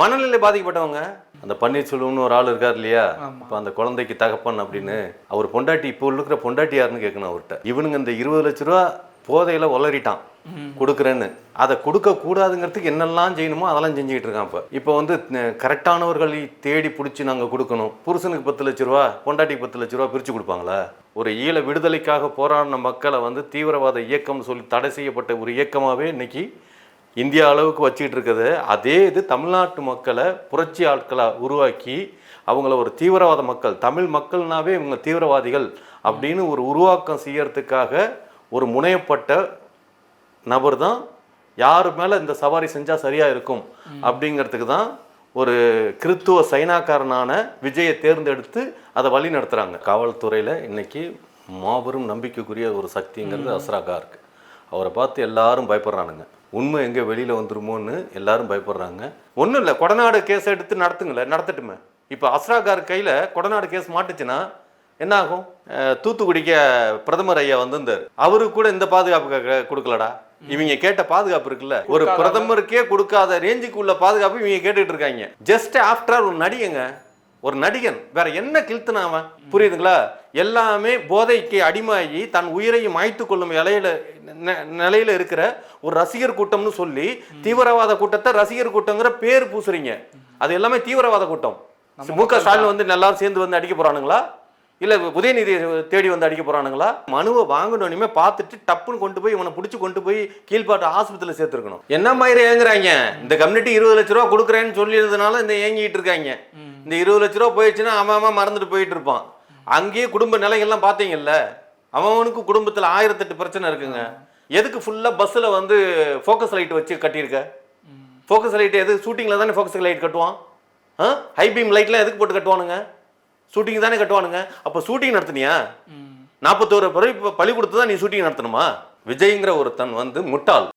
மனநிலை பாதிக்கப்பட்டவங்க. அந்த பன்னீர்செல்வம்னு ஒரு ஆள் இருக்கார் இல்லையா. இப்போ அந்த குழந்தைக்கு தகப்பன் அப்படின்னு அவர் பொண்டாட்டி இப்போ இருக்கிற பொண்டாட்டி யாருன்னு கேட்கணும் அவர்கிட்ட. இவனுங்க இந்த இருபது லட்ச ரூபா போதையில உளறிட்டான். கொடுக்குறேன்னு. அதை கொடுக்க கூடாதுங்கிறதுக்கு என்னெல்லாம் செய்யணுமோ அதெல்லாம் செஞ்சுக்கிட்டு இருக்கான் இப்போ. இப்போ வந்து கரெக்டானவர்களை தேடி பிடிச்சி நாங்கள் கொடுக்கணும். புருஷனுக்கு பத்து லட்ச ரூபா பொண்டாட்டிக்கு பத்து லட்ச ரூபா பிரித்து கொடுப்பாங்களா? ஒரு ஈழ விடுதலைக்காக போராடின மக்களை வந்து தீவிரவாத இயக்கம்னு சொல்லி தடை செய்யப்பட்ட ஒரு இயக்கமாகவே இன்னைக்கு இந்தியா அளவுக்கு வச்சுக்கிட்டு இருக்குது. அதே இது தமிழ்நாட்டு மக்களை புரட்சி ஆட்களை உருவாக்கி அவங்கள ஒரு தீவிரவாத மக்கள் தமிழ் மக்கள்னாவே இவங்க தீவிரவாதிகள் அப்படின்னு ஒரு உருவாக்கம் செய்யறதுக்காக ஒரு முனையப்பட்ட நபர் தான் யார் மேலே இந்த சவாரி செஞ்சால் சரியாக இருக்கும் அப்படிங்கிறதுக்கு தான் ஒரு கிறித்துவ சைனாக்காரனான விஜயை தேர்ந்தெடுத்து அதை வழி நடத்துகிறாங்க காவல்துறையில் இன்னைக்கு மாபெரும் நம்பிக்கைக்குரிய ஒரு சக்திங்கிறது அஸ்ராகா இருக்கு அவரை பார்த்து எல்லாரும் பயப்படுறானுங்க. உண்மை எங்கே வெளியில் வந்துருமோன்னு எல்லாரும் பயப்படுறாங்க. ஒன்றும் இல்லை கொடநாடு கேஸ் எடுத்து நடத்துங்களேன் நடத்தட்டுமே. இப்போ அஸ்ராகார் கையில் கொடநாடு கேஸ் மாட்டுச்சுன்னா என்ன ஆகும் தூத்துக்குடிக்க பிரதமர் ஐயா வந்திருந்தார். அவருக்கு கூட இந்த பாதுகாப்பு கொடுக்கலடா. இவங்க கேட்ட பாதுகாப்பு இருக்குல்ல. ஒரு பிரதமருக்கே கொடுக்காத ரேஞ்சுக்கு உள்ள பாதுகாப்பு இவங்க கேட்டுட்டு இருக்காங்க. ஜஸ்ட் ஆஃப்டர் ஒரு நடிகங்க ஒரு நடிகன். வேற என்ன கிழ்த்துனா அவன்? புரியுதுங்களா? எல்லாமே போதைக்கு அடிமையாகி தன் உயிரையும் மாய்த்து கொள்ளும் இலையில நிலையில இருக்கிற ஒரு ரசிகர் கூட்டம்னு சொல்லி தீவிரவாத கூட்டத்தை ரசிகர் கூட்டங்கிற பேர் பூசுறீங்க. அது எல்லாமே தீவிரவாத கூட்டம். மு க ஸ்டாலின் வந்து எல்லாரும் சேர்ந்து வந்து அடிக்க போறானுங்களா? இல்ல உதயநிதி தேடி வந்து அடிக்க போறானுங்களா? மனுவை வாங்கணுமே பார்த்துட்டு டப்புன்னு கொண்டு போய் இவனை பிடிச்சி கொண்டு போய் கீழ்பாட்டு ஆஸ்பத்திரியில் சேர்த்துருக்கணும். என்ன மாதிரி ஏங்குறாங்க? இந்த கம்யூனிட்டி இருபது லட்ச ரூபா கொடுக்குறேன்னு சொல்லியிருந்தனால இந்த ஏங்கிட்டு இருக்காங்க. இந்த இருபது லட்ச ரூபா போயிடுச்சுன்னா அவன் அவன் மறந்துட்டு போயிட்டு இருப்பான். அங்கேயே குடும்ப நிலைகள்லாம் பார்த்தீங்கல்ல? அவனுக்கு குடும்பத்தில் ஆயிரத்தெட்டு பிரச்சனை இருக்குங்க. எதுக்கு ஃபுல்லாக பஸ்ஸில் வந்து ஃபோக்கஸ் லைட் வச்சு கட்டியிருக்க? ஃபோக்கஸ் லைட் எது? ஷூட்டிங்கில் தானே ஃபோக்கஸ் லைட் கட்டுவான். ஆ? ஹை பீம் லைட்லாம் எதுக்கு போட்டு கட்டுவானுங்க? ஷூட்டிங் தானே கட்டுவானுங்க. அப்போ ஷூட்டிங் நடத்துனியா? நாற்பத்தோரு பிறகு இப்போ பழி கொடுத்து தான் நீ ஷூட்டிங் நடத்தணுமா? விஜய்ங்கிற ஒருத்தன் வந்து முட்டாள்.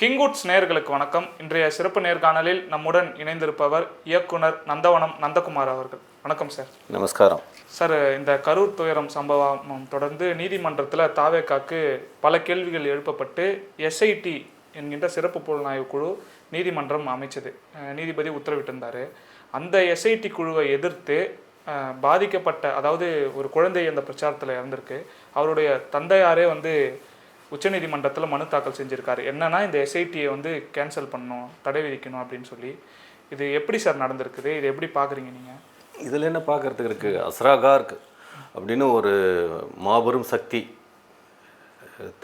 கிங்குட்ஸ் நேயர்களுக்கு வணக்கம். இன்றைய சிறப்பு நேர்காணலில் நம்முடன் இணைந்திருப்பவர் இயக்குனர் நந்தவனம் நந்தகுமார் அவர்கள். வணக்கம் சார். நமஸ்காரம். சார் இந்த கரூர் துயரம் சம்பவம் தொடர்ந்து நீதிமன்றத்தில் தாவேக்காக்கு பல கேள்விகள் எழுப்பப்பட்டு எஸ்ஐடி என்கின்ற சிறப்பு புலனாய்வு குழு நீதிமன்றம் அமைச்சது. நீதிபதி உத்தரவிட்டிருந்தார். அந்த எஸ்ஐடி குழுவை எதிர்த்து பாதிக்கப்பட்ட அதாவது ஒரு குழந்தை அந்த பிரச்சாரத்தில் இறந்திருக்கு. அவருடைய தந்தையாரே வந்து உச்சநீதிமன்றத்தில் மனு தாக்கல் செஞ்சுருக்காரு. என்னன்னா இந்த எஸ்ஐடியை வந்து கேன்சல் பண்ணணும் தடை விதிக்கணும் அப்படின்னு சொல்லி. இது எப்படி சார் நடந்திருக்குது? இது எப்படி பார்க்குறீங்க நீங்கள் இதில் என்ன பார்க்கறதுக்கு இருக்கு? அஸ்ராகார்க் அப்படின்னு ஒரு மாபெரும் சக்தி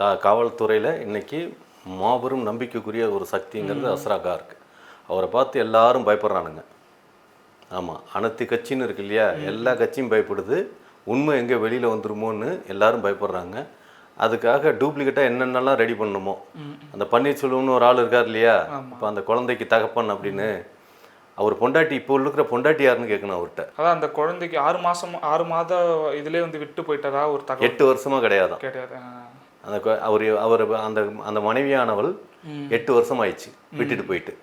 தா காவல்துறையில் இன்னைக்கு மாபெரும் நம்பிக்கைக்குரிய ஒரு சக்திங்கிறது அஸ்ராகார்க் அவரை பார்த்து எல்லாரும் பயப்படுறானுங்க. ஆமாம் அனைத்து கட்சின்னு இருக்கு இல்லையா? எல்லா கட்சியும் பயப்படுது. உண்மை எங்கே வெளியில் வந்துருமோன்னு எல்லாரும் பயப்படுறாங்க. அதுக்காக டூப்ளிகேட்டாக என்னென்னலாம் ரெடி பண்ணணுமோ? அந்த பன்னீர்செல்வம்னு ஒரு ஆள் இருக்கார் இல்லையா? இப்போ அந்த குழந்தைக்கு தகப்பன் அப்படின்னு அவர் பொண்டாட்டி இப்போ இருக்கிற பொண்டாட்டி யாருன்னு கேட்கணும் அவர்கிட்ட. அதான் அந்த குழந்தைக்கு ஆறு மாசம் ஆறு மாத இதுலயே வந்து விட்டு போயிட்டதா ஒரு தகவல் எட்டு வருஷமா கிடையாதான் கிடையாது. அந்த அவர் அவர் அந்த அந்த மனைவியானவள் எட்டு வருஷம் ஆயிடுச்சு விட்டுட்டு போயிட்டு.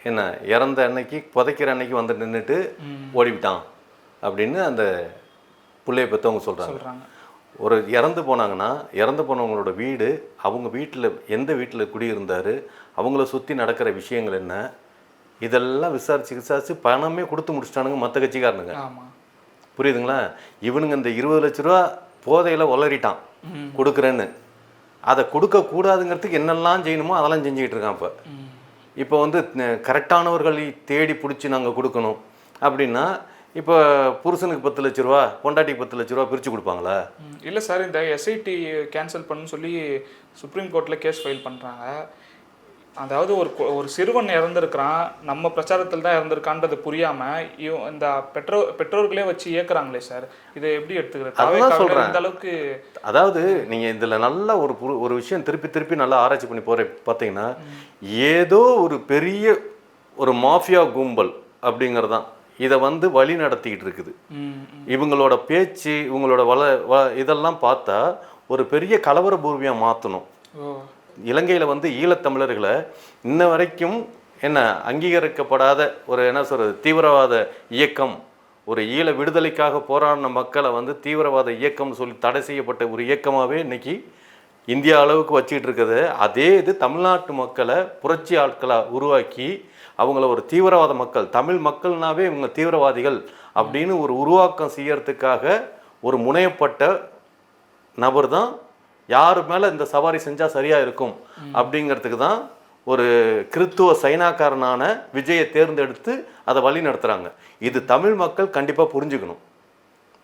என்ன இறந்த அன்னைக்கு புதைக்கிற அன்னைக்கு வந்து நின்றுட்டு ஓடிவிட்டான் அப்படின்னு அந்த பிள்ளைய பெற்றவங்க சொல்கிறாங்க சொல்றாங்க. ஒரு இறந்து போனாங்கன்னா இறந்து போனவங்களோட வீடு அவங்க வீட்டில் எந்த வீட்டில் குடியிருந்தார் அவங்கள சுற்றி நடக்கிற விஷயங்கள் என்ன இதெல்லாம் விசாரிச்சு விசாரிச்சு பணமே கொடுத்து முடிச்சிட்டானுங்க மற்ற கட்சிக்காரனுங்க. புரியுதுங்களா? இவனுங்க இந்த இருபது லட்ச ரூபா போதையில் உளறிட்டான். கொடுக்குறேன்னு. அதை கொடுக்க கூடாதுங்கிறதுக்கு என்னெல்லாம் செய்யணுமோ அதெல்லாம் செஞ்சுக்கிட்டு இருக்கான் இப்போ. இப்போ வந்து கரெக்டானவர்களை தேடி பிடிச்சி நாங்கள் கொடுக்கணும். அப்படின்னா இப்போ புருஷனுக்கு பத்து லட்ச ரூபா பொண்டாட்டிக்கு பத்து லட்ச ரூபா பிரித்து கொடுப்பாங்களா. இல்ல சார் இந்த எஸ்ஐடி கேன்சல் பண்ணுன்னு சொல்லி சுப்ரீம் கோர்ட்ல கேஸ் ஃபைல் பண்றாங்க. அதாவது ஒரு ஒரு சிறுவன் இறந்திருக்கிறான் நம்ம பிரச்சாரத்தில் தான் இறந்திருக்கான்றது புரியாம இவ- இந்த பெற்றோர் பெற்றோர்களே வச்சு இயக்குறாங்களே சார். இதை எப்படி எடுத்துக்கிறது? சொல்றேன். இந்த அளவுக்கு அதாவது நீங்கள் இதில் நல்ல ஒரு ஒரு விஷயம் திருப்பி திருப்பி நல்லா ஆராய்ச்சி பண்ணி போகிற பார்த்தீங்கன்னா ஏதோ ஒரு பெரிய ஒரு மாஃபியா கும்பல் அப்படிங்கிறது தான் இதை வந்து வழி நடத்திக்கிட்டு இருக்குது. இவங்களோட பேச்சு இவங்களோட வள வ- இதெல்லாம் பார்த்தா ஒரு பெரிய கலவர பூர்வியாக மாற்றணும் இலங்கையில் வந்து ஈழத்தமிழர்களை இன்ன வரைக்கும் என்ன அங்கீகரிக்கப்படாத ஒரு என்ன சொல்கிறது தீவிரவாத இயக்கம் ஒரு ஈழ விடுதலைக்காக போராடின மக்களை வந்து தீவிரவாத இயக்கம்னு சொல்லி தடை செய்யப்பட்ட ஒரு இயக்கமாகவே இன்னைக்கு இந்தியா அளவுக்கு வச்சுக்கிட்டு இருக்குது. அதே இது தமிழ்நாட்டு மக்களை புரட்சி ஆட்களை உருவாக்கி அவங்கள ஒரு தீவிரவாத மக்கள் தமிழ் மக்கள்னாவே இவங்க தீவிரவாதிகள் அப்படின்னு ஒரு உருவாக்கம் செய்யறதுக்காக ஒரு முனையப்பட்ட நபர் தான் யார் மேலே இந்த சவாரி செஞ்சால் சரியாக இருக்கும் அப்படிங்கிறதுக்கு தான் ஒரு கிறித்துவ சைனாக்காரனான விஜயை தேர்ந்தெடுத்து அதை வழி நடத்துகிறாங்க இது தமிழ் மக்கள் கண்டிப்பாக புரிஞ்சுக்கணும்.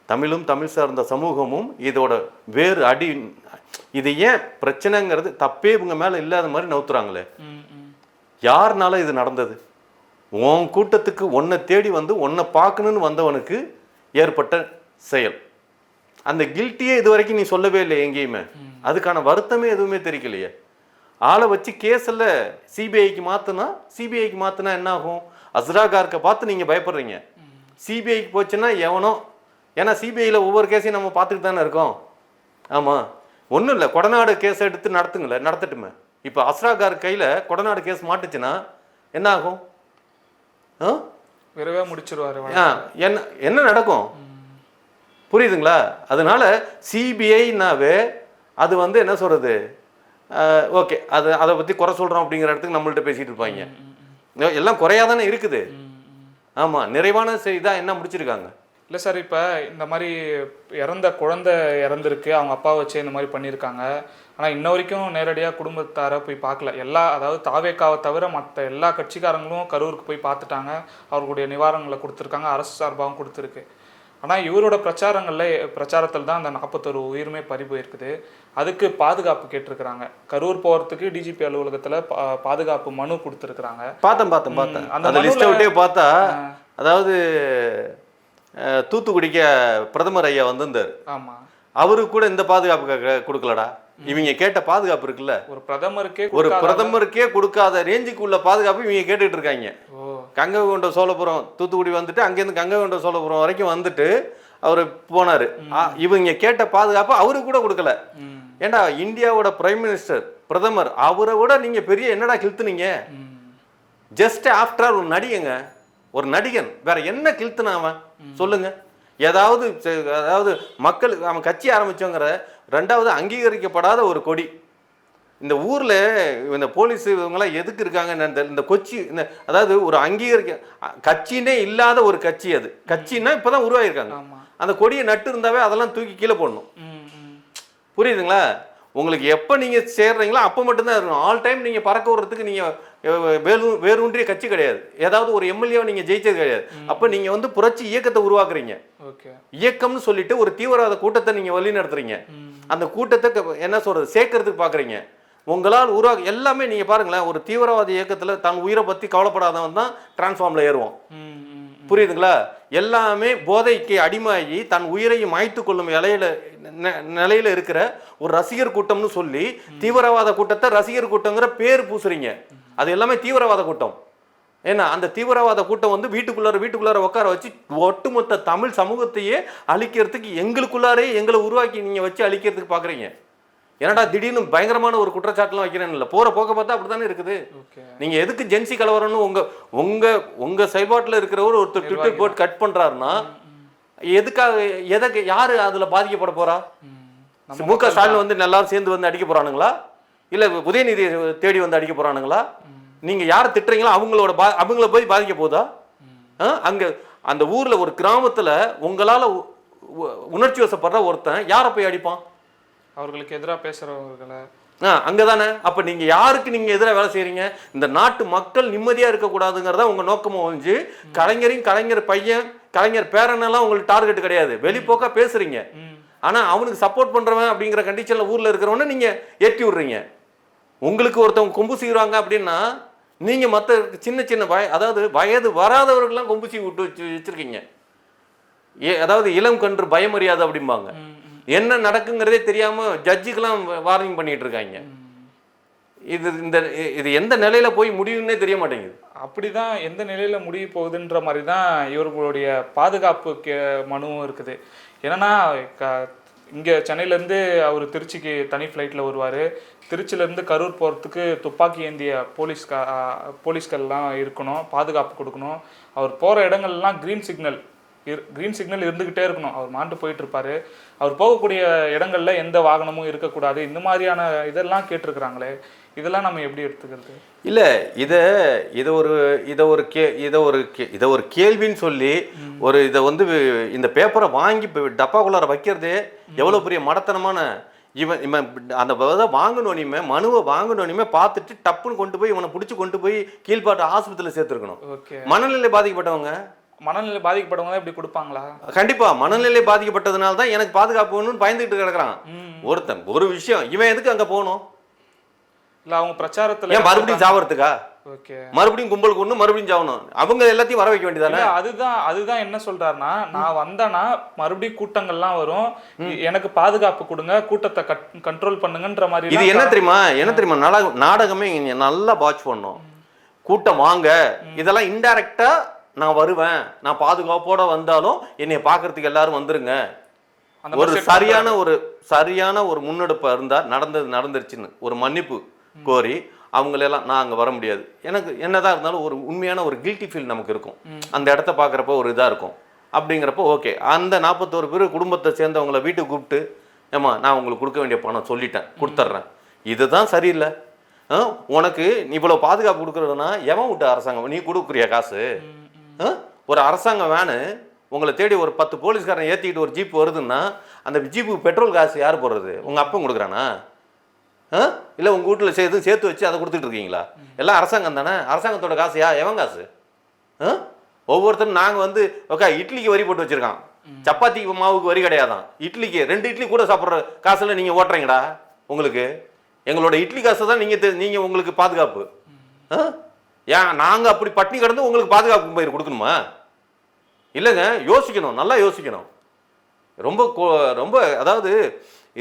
தமிழும் தமிழ் சார்ந்த சமூகமும் இதோட வேறு அடி இது ஏன் பிரச்சனைங்கிறது தப்பே இவங்க மேலே இல்லாத மாதிரி நவுத்துறாங்களே. யாருனால இது நடந்தது? உன் கூட்டத்துக்கு உன்னை தேடி வந்து உன்னை பார்க்கணுன்னு வந்தவனுக்கு ஏற்பட்ட செயல். அந்த கில்ட்டியே இது வரைக்கும் நீ சொல்லவே இல்லை எங்கேயுமே. அதுக்கான வருத்தமே எதுவுமே தெரிவிக்கலையே ஆளை வச்சு கேஸில் சிபிஐக்கு மாற்றினா சிபிஐக்கு மாற்றினா என்ன ஆகும் அஸ்ராகார்க்கை பார்த்து நீங்கள் பயப்படுறீங்க. சிபிஐக்கு போச்சுன்னா எவனோ ஏன்னா சிபிஐயில் ஒவ்வொரு கேஸையும் நம்ம பார்த்துட்டு தானே இருக்கோம். ஆமாம் ஒன்றும் இல்லை கொடநாடு கேஸ் எடுத்து நடத்துங்களேன் நடத்தட்டுமே. இப்போ அஸ்ராகார் கையில் கொடநாடு கேஸ் மாட்டுச்சுன்னா என்ன ஆகும் விரைவா முடிச்சிருவாரு என்ன என்ன நடக்கும்? புரியுதுங்களா? அதனால சிபிஐனாவே அது வந்து என்ன சொல்றது? ஓகே அது அதை பற்றி குறை சொல்கிறோம் அப்படிங்கிற இடத்துக்கு நம்மள்ட்ட பேசிட்டு இருப்பாங்க. எல்லாம் குறையாதானே இருக்குது. ஆமாம் நிறைவான செய்தி என்ன முடிச்சிருக்காங்க? இல்லை சார் இப்போ இந்த மாதிரி இறந்த குழந்தை இறந்துருக்கு. அவங்க அப்பா வச்சு இந்த மாதிரி பண்ணியிருக்காங்க. ஆனால் இன்ன வரைக்கும் நேரடியாக குடும்பத்தாரை போய் பார்க்கல. எல்லா அதாவது தாவேக்காவை தவிர மற்ற எல்லா கட்சிக்காரங்களும் கரூருக்கு போய் பார்த்துட்டாங்க. அவர்களுடைய நிவாரணங்களை கொடுத்துருக்காங்க. அரசு சார்பாகவும் கொடுத்துருக்கு. ஆனால் இவரோட பிரச்சாரங்களில் பிரச்சாரத்தில் தான் அந்த நாற்பத்தொரு உயிருமே பறி போயிருக்குது. அதுக்கு பாதுகாப்பு கேட்டிருக்கிறாங்க. கரூர் போகிறதுக்கு டிஜிபி அலுவலகத்தில் பா- பாதுகாப்பு மனு கொடுத்துருக்குறாங்க. பார்த்தேன் பார்த்தேன் பார்த்தேன். அந்த லிஸ்ட்டை விட்டே பார்த்தா அதாவது தூத்துக்குடிக்க பிரதமர் ஐயா வந்திருந்தார். ஆமாம் அவருக்கு கூட இந்த பாதுகாப்பு கொடுக்கலடா. இவங்க கேட்ட பாதுகாப்பு இருக்குல்ல. ஒரு பிரதமருக்கே ஒரு பிரதமருக்கே கொடுக்காத ரேஞ்சுக்கு உள்ள பாதுகாப்பு இவங்க கேட்டுட்டு இருக்காங்க. ஓ. கங்கை கொண்ட சோழபுரம் தூத்துக்குடி வந்துட்டு அங்கேருந்து கங்கை கொண்ட சோழபுரம் வரைக்கும் வந்துட்டு அவர் போனார். இவங்க கேட்ட பாதுகாப்பு அவருக்கு கூட கொடுக்கல. ஏண்டா இந்தியாவோட பிரைம் மினிஸ்டர் பிரதமர் அவரை விட நீங்க பெரிய என்னடா கிழ்த்துனீங்க? ஜஸ்ட் ஆஃப்டர் ஒரு நடிகங்க. ஒரு நடிகன். வேற என்ன கிழ்த்துனா அவன்? சொல்லுங்க. ஏதாவது அதாவது மக்களுக்கு அவன் கட்சி ஆரம்பிச்சோங்கிற ரெண்டாவது அங்கீகரிக்கப்படாத ஒரு கொடி. இந்த ஊர்ல இந்த போலீஸ் இவங்கெல்லாம் எதுக்கு இருக்காங்க இந்த கொச்சி இந்த அதாவது ஒரு அங்கீகரிக்க கட்சினே இல்லாத ஒரு கட்சி அது. கட்சின்னா இப்பதான் உருவாயிருக்காங்க. ஆமா. அந்த கொடியை நட்டு இருந்தாவே அதெல்லாம் தூக்கி கீழே போடணும். புரியுதுங்களா? உங்களுக்கு எப்போ நீங்கள் சேர்றீங்களோ அப்போ மட்டும்தான் இருக்கணும் ஆல் டைம் நீங்கள் பறக்க விடுறதுக்கு நீங்கள் வேறு வேரூன்றிய கட்சி கிடையாது. ஏதாவது ஒரு எம்எல்ஏவை நீங்கள் ஜெயிச்சது கிடையாது. அப்போ நீங்கள் வந்து புரட்சி இயக்கத்தை உருவாக்குறீங்க. இயக்கம்னு சொல்லிட்டு ஒரு தீவிரவாத கூட்டத்தை நீங்கள் வழி நடத்துறீங்க. அந்த கூட்டத்தை என்ன சொல்றது சேர்க்கறதுக்கு பார்க்குறீங்க உங்களால் உருவாக்க எல்லாமே நீங்கள் பாருங்களேன் ஒரு தீவிரவாத இயக்கத்தில் தன் உயிரை பற்றி கவலைப்படாதவன் தான் டிரான்ஸ்ஃபார்மில் ஏறுவான். ம் ம் ம். புரியுதுங்களா? எல்லாமே போதைக்கு அடிமையாகி தன் உயிரையும் மாய்த்து கொள்ளும் இலையில நிலையில இருக்கிற ஒரு ரசிகர் கூட்டம்னு சொல்லி தீவிரவாத கூட்டத்தை ரசிகர் கூட்டங்கிற பேர் பூசுறீங்க. அது எல்லாமே தீவிரவாத கூட்டம். ஏன்னா அந்த தீவிரவாத கூட்டம் வந்து வீட்டுக்குள்ளார வீட்டுக்குள்ளார உட்கார வச்சு ஒட்டுமொத்த தமிழ் சமூகத்தையே அழிக்கிறதுக்கு எங்களுக்குள்ளாரே எங்களை உருவாக்கி நீங்க வச்சு அழிக்கிறதுக்கு பாக்குறீங்க. என்னடா திடீர்னு பயங்கரமான ஒரு குற்றச்சாட்டுலாம் வைக்கிறேன்னு இல்லை போற போக்க பார்த்தா அப்படித்தானே இருக்குது. ஓகே. நீங்க எதுக்கு ஜென்சி கலவரம்னு உங்க உங்க உங்க செயல்பாட்டுல இருக்கிறவர் ஒருத்தர் ட்விட்டர் போட்டு கட் பண்றாருன்னா எதுக்காக எதற்கு யாரு அதுல பாதிக்கப்பட போறா? ம் க ஸ்டாலின் வந்து எல்லாரும் சேர்ந்து வந்து அடிக்க போறானுங்களா? இல்ல உதயநிதி தேடி வந்து அடிக்க போறானுங்களா? நீங்க யாரை திட்டுறீங்களோ அவங்களோட பா அவங்கள போய் பாதிக்க போதா? அங்க அந்த ஊர்ல ஒரு கிராமத்துல உங்களால உணர்ச்சி வசப்படுற ஒருத்தன் யாரை போய் அடிப்பான்? அவர்களுக்கு எதிராக பேசுறவர்களை. ஆ அங்கதானே? அப்ப நீங்க யாருக்கு நீங்க எதிராக வேலை செய்றீங்க? இந்த நாட்டு மக்கள் நிம்மதியா இருக்கக்கூடாதுங்கிறதா உங்க நோக்கமும் ஒழிஞ்சு கலைஞரையும் கலைஞர் பையன் கலைஞர் பேரனெல்லாம் உங்களுக்கு டார்கெட் கிடையாது. வெளிப்போக்கா பேசுறீங்க. ம் ஆனா அவனுக்கு சப்போர்ட் பண்றவன் அப்படிங்கிற கண்டிஷன்ல ஊர்ல இருக்கிறவன நீங்க ஏற்றி விடுறீங்க. உங்களுக்கு ஒருத்தவங்க கொம்பு சீவுறாங்க அப்படின்னா நீங்க மத்த சின்ன சின்ன வய அதாவது வயது வராதவர்கள்லாம் கொம்பு சீவி விட்டு வச்சு வச்சிருக்கீங்க. ஏ அதாவது இளம் கன்று பயமறியாது அப்படிம்பாங்க. என்ன நடக்குங்கிறதே தெரியாம ஜட்ஜுக்கெல்லாம் வார்னிங் பண்ணிட்டு இருக்காங்க இது இந்த இது எந்த நிலையில போய் முடியும்னே தெரிய மாட்டேங்குது. அப்படிதான் எந்த நிலையில முடிய போகுதுன்ற மாதிரி தான் இவர்களுடைய பாதுகாப்பு கே மனுவும் இருக்குது. என்னன்னா க இங்கே சென்னையிலேருந்து அவர் திருச்சிக்கு தனி ஃப்ளைட்டில் வருவார். திருச்சியிலேருந்து கரூர் போகிறதுக்கு துப்பாக்கி ஏந்திய போலீஸ்கா போலீஸ்கள்லாம் இருக்கணும் பாதுகாப்பு கொடுக்கணும். அவர் போகிற இடங்கள்லாம் க்ரீன் சிக்னல் கிரீன் சிக்னல் இருந்துகிட்டே இருக்கணும். அவர் மாண்டு போயிட்டு இருப்பாரு அவர் போகக்கூடிய இடங்கள்ல எந்த வாகனமும் இருக்கக்கூடாது. இந்த மாதிரியான இதெல்லாம் கேட்டிருக்கிறாங்களே. இதெல்லாம் நம்ம எப்படி எடுத்துக்கிறது? இல்லை இதை இதை ஒரு இதை ஒரு கே இதை ஒரு கே இதை ஒரு கேள்வின்னு சொல்லி ஒரு இதை வந்து இந்த பேப்பரை வாங்கி டப்பாக்குள்ளார வைக்கிறதே எவ்வளோ பெரிய மடத்தனமான இவன் இவன் அந்த இதை வாங்கணுனியுமே மனுவை வாங்கணுனியுமே பார்த்துட்டு டப்புன்னு கொண்டு போய் இவனை பிடிச்சி கொண்டு போய் கீழ்பாட்டு ஆஸ்பத்திரியில் சேர்த்துருக்கணும். மனநிலை பாதிக்கப்பட்டவங்க மனநிலை பாதிக்கப்பட்டவங்க இப்படி கொடுப்பாங்களா? கண்டிப்பா மனநிலை பாதிக்கப்பட்டதுனால தான் எனக்கு பாதுகாப்பு வேணும்னு பயந்துகிட்டு கிடக்குறான். ஒருத்தன் ஒரு விஷயம் இவன் எதுக்கு அங்க போகணும்? இல்ல அவங்க பிரச்சாரத்துல ஏன் மறுபடியும் சாவறதுக்கா? ஓகே. மறுபடியும் கும்பல் கொண்டு மறுபடியும் சாவணும். அவங்க எல்லாத்தையும் வர வைக்க வேண்டியதானே? அதுதான் அதுதான் என்ன சொல்றாருன்னா நான் வந்தேன்னா மறுபடியும் கூட்டங்கள்லாம் வரும். எனக்கு பாதுகாப்பு கொடுங்க கூட்டத்தை கண்ட்ரோல் பண்ணுங்கன்ற மாதிரி இது என்ன தெரியுமா? என்ன தெரியுமா? நாடகம் நாடகமே நல்லா வாட்ச் பண்ணோம் கூட்டம் வாங்க. இதெல்லாம் இன்டைரக்டா நான் வருவேன் நான் பாதுகாப்போட வந்தாலும் என்னைய பார்க்கறதுக்கு எல்லாரும் வந்துருங்க. ஒரு சரியான ஒரு சரியான ஒரு முன்னெடுப்பு இருந்தா நடந்தது நடந்துருச்சுன்னு ஒரு மன்னிப்பு கோரி அவங்களெல்லாம் நான் அங்கே வர முடியாது. எனக்கு என்னதான் இருந்தாலும் ஒரு உண்மையான ஒரு கில்ட்டி ஃபீல் நமக்கு இருக்கும். அந்த இடத்த பார்க்குறப்ப ஒரு இதாக இருக்கும். அப்படிங்கிறப்ப ஓகே அந்த நாற்பத்தோரு பேர் குடும்பத்தை சேர்ந்தவங்கள வீட்டுக்கு கூப்பிட்டு ஏம்மா நான் உங்களுக்கு கொடுக்க வேண்டிய பணம் சொல்லிட்டேன் கொடுத்துட்றேன் இதுதான் சரியில்லை. உனக்கு இவ்வளோ பாதுகாப்பு கொடுக்குறதுனா எவன் விட்ட அரசாங்கம்? நீ கொடுக்குறியா காசு? ஒரு அரசாங்கம் வேனு உங்களை தேடி ஒரு பத்து போலீஸ்காரன் ஏற்றிக்கிட்டு ஒரு ஜீப் வருதுன்னா அந்த ஜீப்புக்கு பெட்ரோல் காசு யார் போடுறது? உங்கள் அப்பன் கொடுக்குறானா? இல்லை உங்கள் வீட்டில் சேர்த்து சேர்த்து வச்சு அதை கொடுத்துட்டு இருக்கீங்களா? எல்லாம் அரசாங்கம் தானே? அரசாங்கத்தோட காசு யா எவன் காசு? ஒவ்வொருத்தரும் நாங்கள் வந்து ஓகே இட்லிக்கு வரி போட்டு வச்சிருக்கான். சப்பாத்தி மாவுக்கு வரி கிடையாதான். இட்லிக்கு ரெண்டு இட்லி கூட சாப்பிட்ற காசுல நீங்கள் ஓட்டுறீங்கடா உங்களுக்கு. எங்களோட இட்லி காசு தான் நீங்கள் நீங்கள் உங்களுக்கு பாதுகாப்பு. ஆ? ஏன் நாங்கள் அப்படி பட்டினி கிடந்து உங்களுக்கு பாதுகாப்பு பயிர் கொடுக்கணுமா? இல்லைங்க யோசிக்கணும் நல்லா யோசிக்கணும். ரொம்ப ரொம்ப அதாவது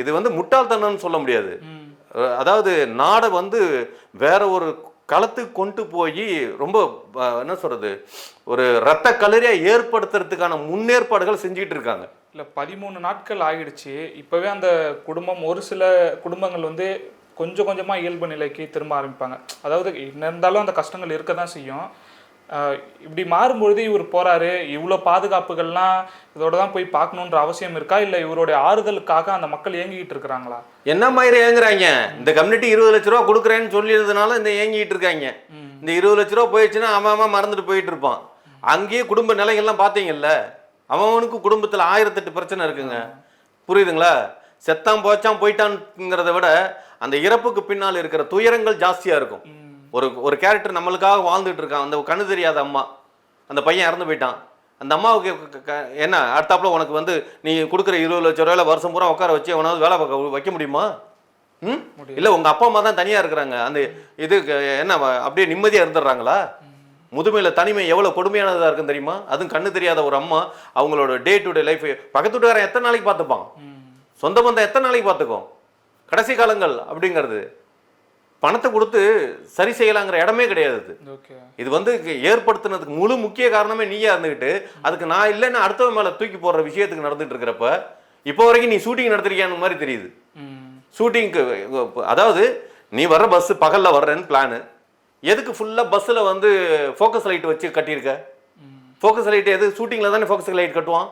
இது வந்து முட்டாள்தனம்னு சொல்ல முடியாது. அதாவது நாடை வந்து வேற ஒரு களத்துக்கு கொண்டு போய் ரொம்ப என்ன சொல்றது ஒரு ரத்த கலரியா ஏற்படுத்துறதுக்கான முன்னேற்பாடுகள் செஞ்சுக்கிட்டு இருக்காங்க. இல்ல பதிமூணு நாட்கள் ஆகிடுச்சு இப்பவே அந்த குடும்பம் ஒரு சில குடும்பங்கள் வந்து கொஞ்சம் கொஞ்சமா இயல்பு நிலைக்கு திரும்ப ஆரம்பிப்பாங்க. அதாவது என்ன இருந்தாலும் அந்த கஷ்டங்கள் இருக்க தான் செய்யும் இப்படி மாறும்பொழுது இவர் போறாரு இவ்வளோ பாதுகாப்புகள்லாம் இதோட தான் போய் பார்க்கணுன்ற அவசியம் இருக்கா? இல்லை இவருடைய ஆறுதலுக்காக அந்த மக்கள் ஏங்கிக்கிட்டு இருக்கிறாங்களா? என்ன மாதிரி ஏங்குறாங்க? இந்த கம்யூனிட்டி இருபது லட்ச ரூபா கொடுக்குறேன்னு சொல்லியிருந்தனால இந்த ஏங்கிட்டு இருக்காங்க. இந்த இருபது லட்ச ரூபா போயிடுச்சுன்னா அவன் அவன் மறந்துட்டு போயிட்டு இருப்பான். அங்கேயே குடும்ப நிலைகள்லாம் பார்த்தீங்கல்ல? அவனுக்கு குடும்பத்தில் ஆயிரத்தெட்டு பிரச்சனை இருக்குங்க. புரியுதுங்களா? செத்தான் போச்சான் போயிட்டான்ங்கிறத விட அந்த இறப்புக்கு பின்னால் இருக்கிற துயரங்கள் ஜாஸ்தியாக இருக்கும். ஒரு ஒரு கேரக்டர் நம்மளுக்காக வாழ்ந்துட்டு இருக்கான். அந்த கண்ணு தெரியாத அம்மா. அந்த பையன் இறந்து போயிட்டான். அந்த அம்மாவுக்கு என்ன? அடுத்தாப்புல உனக்கு வந்து நீ கொடுக்குற இருபது லட்ச ரூபாயில வருஷம் பூரா உட்கார வச்சு அவனாவது வேலை பார்க்க வைக்க முடியுமா? ம்? இல்லை உங்க அப்பா அம்மா தான் தனியா இருக்கிறாங்க. அந்த இது என்ன அப்படியே நிம்மதியா இருந்துடுறாங்களா? முதுமையில தனிமை எவ்வளவு கொடுமையானதா இருக்கும் தெரியுமா? அதுவும் கண்ணு தெரியாத ஒரு அம்மா அவங்களோட டே டு டே லைஃப் பக்கத்து வீட்டுக்காரன் எத்தனை நாளைக்கு பார்த்துப்பான்? சொந்த பந்தம் எத்தனை நாளைக்கு பார்த்துக்கும்? கடைசி காலங்கள் அப்படிங்கிறது. பணத்தை கொடுத்து சரி செய்யலாங்கிற இடமே கிடையாது இது. வந்து ஏற்படுத்துனதுக்கு முழு முக்கிய காரணமே நீயா இருந்துக்கிட்டு அதுக்கு நான் இல்லைன்னு அடுத்தவன் மேல தூக்கி போடுற விஷயத்துக்கு நடந்துட்டு இருக்கிறப்ப இப்போ வரைக்கும் நீ ஷூட்டிங் நடத்திருக்கியான்னு மாதிரி தெரியுது. ஷூட்டிங்க்கு அதாவது நீ வர்ற பஸ் பகல்ல வர்றேன்னு பிளானு எதுக்கு ஃபுல்லா பஸ்ஸில் வந்து ஃபோக்கஸ் லைட் வச்சு கட்டியிருக்க? ஃபோக்கஸ் லைட் எது? ஷூட்டிங்கில் தானே ஃபோக்கஸ் லைட் கட்டுவான்?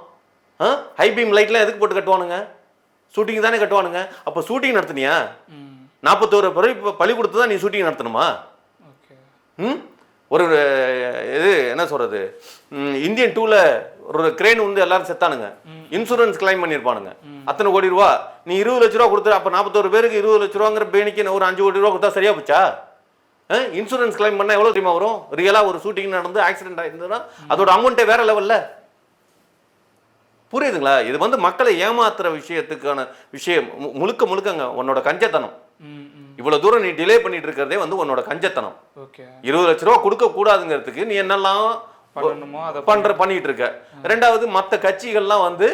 ஹை பீம் லைட்லாம் எதுக்கு போட்டு கட்டுவானுங்க? ஷூட்டிங் தானே கட்டுவானுங்க. அப்போ ஷூட்டிங் நடத்துனியா? நாற்பத்தோரு பறி பழி கொடுத்து தான் நீ ஷூட்டிங் நடத்தணுமா? ம்? ஒரு இது என்ன சொல்றது? ம், இந்தியன் டூல ஒரு கிரேன் வந்து எல்லாரும் செத்தானுங்க. Insurance claim பண்ணியிருப்பானுங்க. அத்தனை கோடி ரூபா. நீ இருபது லட்ச ரூபா கொடுத்து அப்போ நாற்பத்தோரு பேருக்கு இருபது லட்ச ரூபாங்கிற பேணிக்கு ஒரு அஞ்சு கோடி ரூபா கொடுத்தா சரியா போச்சா? இன்சூரன்ஸ் கிளைம் பண்ணால் எவ்வளோ தெரியுமா வரும்? ரியலாக ஒரு ஷூட்டிங் நடந்து ஆக்சிடென்ட் ஆயிருந்ததுன்னா அதோட அமௌண்ட்டே வேற லெவல்ல புரியுதுங்களா? இது வந்து மக்களை ஏமாத்துற விஷயத்துக்கான விஷயம். முழுக்க முழுக்கங்க உன்னோட கஞ்சத்தனம். இவ்வளவு தூரம் நீ டிலே பண்ணிட்டு இருக்கிறதே வந்து உன்னோட கஞ்சத்தனம். இருபது லட்ச ரூபா கொடுக்க கூடாதுங்கிறதுக்கு நீ என்னெல்லாம் பண்ற பண்ணிட்டு இருக்க ரெண்டாவது மற்ற கட்சிகள்லாம் வந்து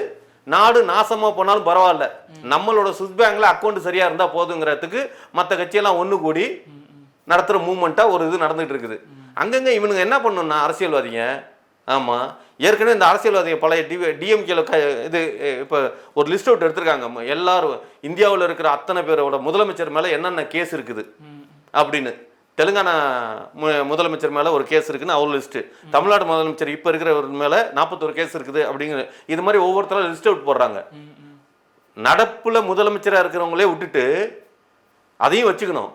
நாடு நாசமா போனாலும் பரவாயில்ல. நம்மளோட சுவிஸ் பேங்க்ல அக்கௌண்ட் சரியா இருந்தா போதுங்கிறதுக்கு மற்ற கட்சியெல்லாம் ஒண்ணு கூடி நடத்துற மூமெண்ட்டா ஒரு இது நடந்துட்டு இருக்குது. அங்கங்க இவனுங்க என்ன பண்ணணும்னா அரசியல்வாதிங்க ஆமாம் ஏற்கனவே இந்த அரசியல்வாதிகள் பழைய டி டிஎம்கேல இது இப்போ ஒரு லிஸ்ட் அவுட் எடுத்திருக்காங்க. எல்லாரும் இந்தியாவில் இருக்கிற அத்தனை பேரோட முதலமைச்சர் மேலே என்னென்ன கேஸ் இருக்குது? அப்படின்னு. தெலுங்கானா மு- முதலமைச்சர் மேலே ஒரு கேஸ் இருக்குன்னு அவர் லிஸ்ட்டு தமிழ்நாடு முதலமைச்சர் இப்போ இருக்கிறவர் மேலே நாற்பத்தொரு கேஸ் இருக்குது அப்படிங்கிற இது மாதிரி ஒவ்வொருத்தரும் லிஸ்ட் அவுட் போடுறாங்க. நடப்பில் முதலமைச்சராக இருக்கிறவங்களே விட்டுட்டு அதையும் வச்சுக்கணும்.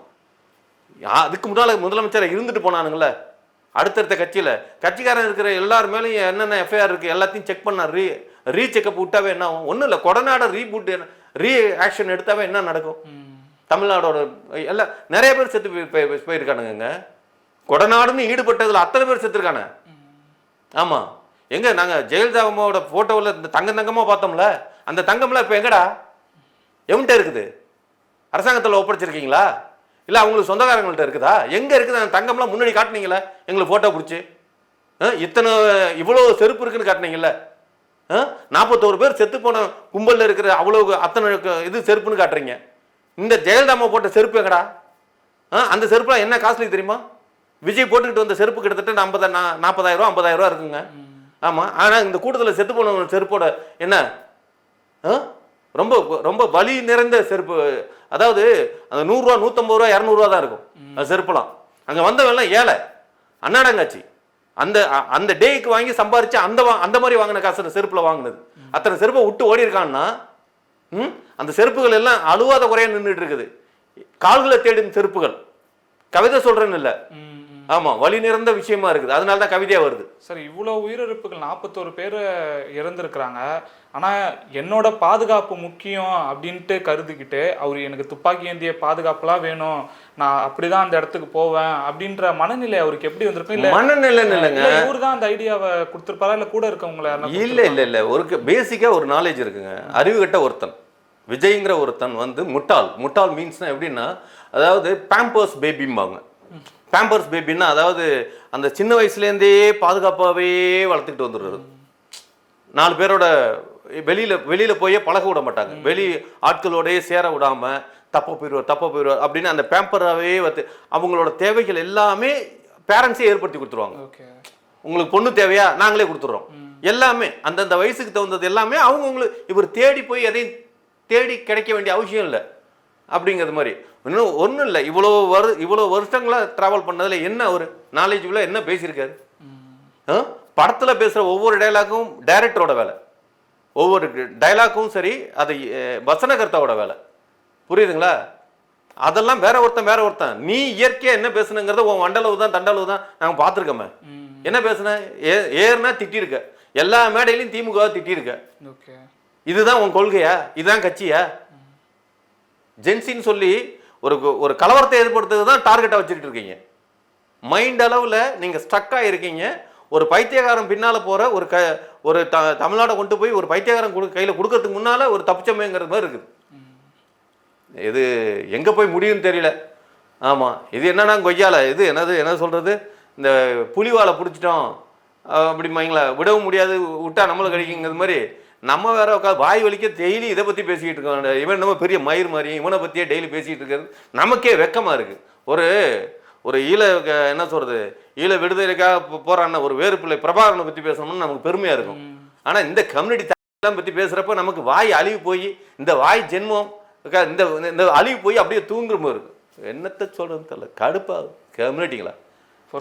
யா- அதுக்கு முன்னால் முதலமைச்சராக இருந்துட்டு போனானுங்களே அடுத்தடுத்த கட்சியில். கட்சிக்காரன் இருக்கிற எல்லார் மேலேயும் என்னென்ன எஃப்ஐஆர் இருக்குது எல்லாத்தையும் செக் பண்ண ரீ ரீ செக்கப் விட்டாவே என்ன ஆகும்? ஒன்றும் இல்லை கொடநாட ரீபூட் ரீ ஆக்ஷன் எடுத்தாவே என்ன நடக்கும். தமிழ்நாடோட எல்லாம் நிறைய பேர் செத்து போய் போய்- போயிருக்கானுங்க கொடநாடுன்னு ஈடுபட்டதில் அத்தனை பேர் செத்துருக்கானே. ஆமாம் எங்க நாங்கள் ஜெயலலிதா அம்மாவோட ஃபோட்டோவில் இந்த தங்கம் தங்கமாக பார்த்தோம்ல அந்த தங்கம்லாம் இப்போ எங்கடா? எவன்கிட்ட இருக்குது? அரசாங்கத்தில் ஒப்படைச்சிருக்கீங்களா? இல்லை அவங்களுக்கு சொந்தக்காரங்கள்ட்ட இருக்குதா? எங்கே இருக்குது? அந்த தங்கம்லாம் முன்னாடி காட்டினீங்களே? எங்களுக்கு ஃபோட்டோ பிடிச்சி. இத்தனை இவ்வளோ செருப்பு இருக்குன்னு காட்டுனீங்கல்ல? நாற்பத்தோரு பேர் செத்து போன கும்பலில் இருக்கிற அவ்வளோ அத்தனை இது செருப்புன்னு காட்டுறீங்க. இந்த ஜெயலலிதா அம்மா போட்ட செருப்பு எங்கடா? ஆ, அந்த செருப்புலாம் என்ன காஸ்ட்லி தெரியுமா? விஜய் போட்டுக்கிட்டு வந்த செருப்பு கிட்டத்தட்ட ஐம்பது நாற்பதாயிரம் ஐம்பதாயிரம் ரூபா இருக்குங்க. ஆமாம் ஆனால் இந்த கூட்டத்தில் செத்து போன செருப்போட என்ன? ஆ? ரொம்ப ரொம்ப வலி நிறைந்த செருப்பு அதாவது அந்த நூறுரூவா நூற்றம்பது ரூபா இரநூறுவா தான் இருக்கும். அந்த செருப்புலாம் அங்கே வந்தவெல்லாம் ஏழை. அன்னாடங்காச்சி. அந்த அந்த டேக்கு வாங்கி சம்பாரிச்சு அந்த வா- அந்த மாதிரி வாங்கின காசு செருப்பில் வாங்கினது. அத்தனை செருப்பை விட்டு ஓடி இருக்கான்னா ம் அந்த செருப்புகள் எல்லாம் அழுவாத குறையா நின்றுட்டு இருக்குது. கால்களை தேடும் செருப்புகள். கவிதை சொல்றேன்னு இல்லை. ம், ம். ஆமா வலி நிறைந்த விஷயமா இருக்குது. அதனால தான் கவிதையா வருது. சரி இவ்வளோ உயிரிழப்புகள் நாற்பத்தோரு பேர் இறந்துருக்குறாங்க. ஆனால் என்னோட பாதுகாப்பு முக்கியம் அப்படின்ட்டு கருதிக்கிட்டு அவர் எனக்கு துப்பாக்கி ஏந்திய பாதுகாப்புலாம் வேணும். நான் அப்படிதான் அந்த இடத்துக்கு போவேன் அப்படின்ற மனநிலை அவருக்கு எப்படி வந்திருக்கும்? இல்லை மனநிலைன்னு இல்லைங்க. இவர் தான் அந்த ஐடியாவை கொடுத்துருப்பாரா? இல்லை கூட இருக்கவங்கள இல்ல இல்ல இல்ல. ஒரு பேசிக்கா ஒரு நாலேஜ் இருக்குங்க. அறிவு கட்ட ஒருத்தன். விஜய்ங்கிற ஒருத்தன் வந்து முட்டாள். முட்டாள் மீன்ஸ்னா எப்படின்னா அதாவது பேம்பர்ஸ் பேபிம்பாங்க பேம்பர்ஸ் பேபின்னா அதாவது அந்த சின்ன வயசுலேருந்தே பாதுகாப்பாகவே வளர்த்துக்கிட்டு வந்துடுறது. நாலு பேரோட வெளியில வெளியில போயே பழக விட மாட்டாங்க. வெளி ஆட்களோடயே சேர விடாம தப்ப போயிடுவார் தப்ப போயிடுவார் அப்படின்னு அந்த பேம்பராகவே வந்து அவங்களோட தேவைகள் எல்லாமே பேரண்ட்ஸே ஏற்படுத்தி கொடுத்துருவாங்க. உங்களுக்கு பொண்ணு தேவையா? நாங்களே கொடுத்துட்றோம். எல்லாமே அந்தந்த வயசுக்கு தகுந்தது எல்லாமே அவங்க உங்களுக்கு இவர் தேடி போய் எதையும் தேடி கிடைக்க வேண்டிய அவசியம் இல்லை. அப்படிங்கிறது மாதிரி. இன்னும் ஒன்றும் இல்லை. இவ்வளோ வரு இவ்வளோ வருஷங்களாக ட்ராவல் பண்ணதுல என்ன ஒரு நாலேஜ் என்ன பேசியிருக்காரு? படத்துல பேசுற ஒவ்வொரு டைலாக்கும் டைரக்டரோட வேலை. ஒவ்வொரு டைலாக்கும் சரி அது வசனகர்த்தாவோட வேலை. புரியுதுங்களா? அதெல்லாம் வேற ஒருத்தன் வேற ஒருத்தன். நீ இயற்கையா என்ன பேசுனுங்கிறத உன் வண்டளவு தான் தண்டளவு தான் நாங்கள் பார்த்துருக்கோமே. என்ன பேசுன? ஏ ஏறுனா திட்டிருக்க. எல்லா மேடையிலையும் திமுக திட்டிருக்க. இதுதான் உன் கொள்கையா? இதுதான் கட்சியா? ஜென்சின்னு சொல்லி ஒரு ஒரு கலவரத்தை ஏற்படுத்துறது தான் டார்கெட்டாக வச்சுக்கிட்டு இருக்கீங்க. மைண்ட் அளவில் நீங்கள் ஸ்டக்காக இருக்கீங்க. ஒரு பைத்தியக்காரன் பின்னால் போகிற ஒரு க ஒரு த தமிழ்நாடை கொண்டு போய் ஒரு பைத்தியக்காரன் கொடு கையில் கொடுக்கறதுக்கு முன்னால் ஒரு தப்பிச்சமேங்கிறது மாதிரி இருக்குது. இது எங்கே போய் முடியும்னு தெரியல. ஆமாம் இது என்னன்னா கொய்யால. இது என்னது என்ன சொல்கிறது இந்த புலிவாலை பிடிச்சிட்டோம். அப்படிம்பாங்களா. விடவும் முடியாது. விட்டா நம்மளை கடிக்குங்கிறது மாதிரி. நம்ம வேற உட்காந்து வாய் வலிக்க டெய்லி இதை பற்றி பேசிக்கிட்டு இருக்கோம் இவன் நம்ம பெரிய மயிர் மாதிரி இவனை பற்றியே டெய்லி பேசிக்கிட்டு இருக்கிறது. நமக்கே வெக்கமாக இருக்குது ஒரு ஒரு ஈழ என்ன சொல்கிறது ஈழ விடுதலைக்காக போ- போராடின ஒரு வேறு பிள்ளை பிரபாகரனை பற்றி பேசணும்னு நமக்கு பெருமையாக இருக்கும். ஆனால் இந்த கம்யூனிட்டி எல்லாம் பற்றி பேசுகிறப்ப நமக்கு வாய் அழிவு போய் இந்த வாய் ஜென்மம் இந்த இந்த அழிவு போய் அப்படியே தூங்குற மாதிரி இருக்கும் என்னத்தை சொல்றதுன்னு தெரியல. கடுப்பா கம்யூனிட்டிங்களா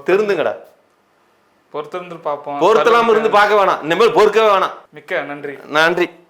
திருந்துங்கடா. பொறுத்திருந்து பார்ப்போம். பொறுத்தலாம இருந்து பார்க்க வேணாம். இனிமேல் பொறுக்கவே வேணாம். மிக்க நன்றி. நன்றி.